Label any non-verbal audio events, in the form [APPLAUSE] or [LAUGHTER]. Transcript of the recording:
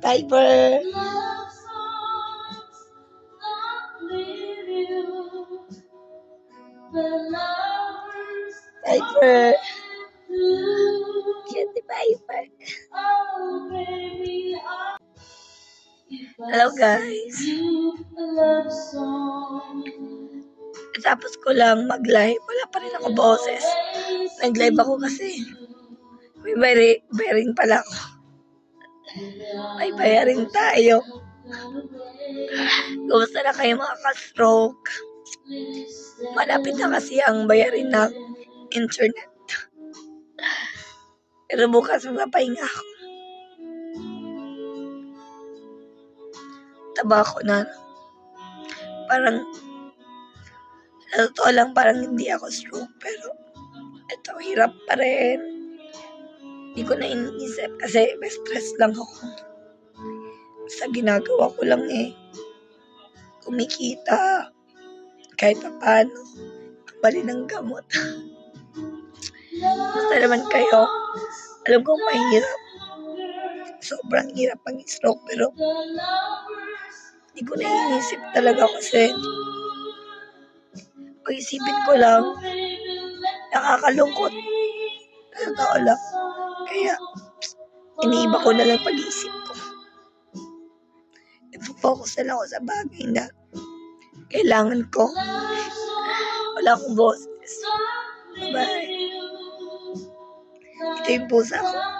Piper. Piper. Cute Piper. Hello guys. Tapos ko lang mag-live. Wala pa rin ako boses. Nag-live ako kasi. May bayaring pala ako. May bayaring tayo. Kumusta na kayo mga ka-stroke? Malapit na kasi ang bayarin ng internet. Pero bukas magpapahinga ako. Taba ko na. Parang, sa totoo lang parang hindi ako stroke. Pero, ito, hirap pa rin. Hindi ko na iniisip kasi stress lang ako. Sa ginagawa ko lang eh. Kumikita. Kahit pa paano. Bali ng gamot. [LAUGHS] Basta naman kayo. Alam kong mahirap. Sobrang hirap ang stroke pero hindi ko na iniisip talaga kasi kung isipin ko lang, nakakalungkot. Totoo lang. Kaya, iniiba ko na lang pag-iisip ko. Ipo-focus na lang ako sa bagay na kailangan ko. Wala akong boses. Bye. Ito yung pusa ko.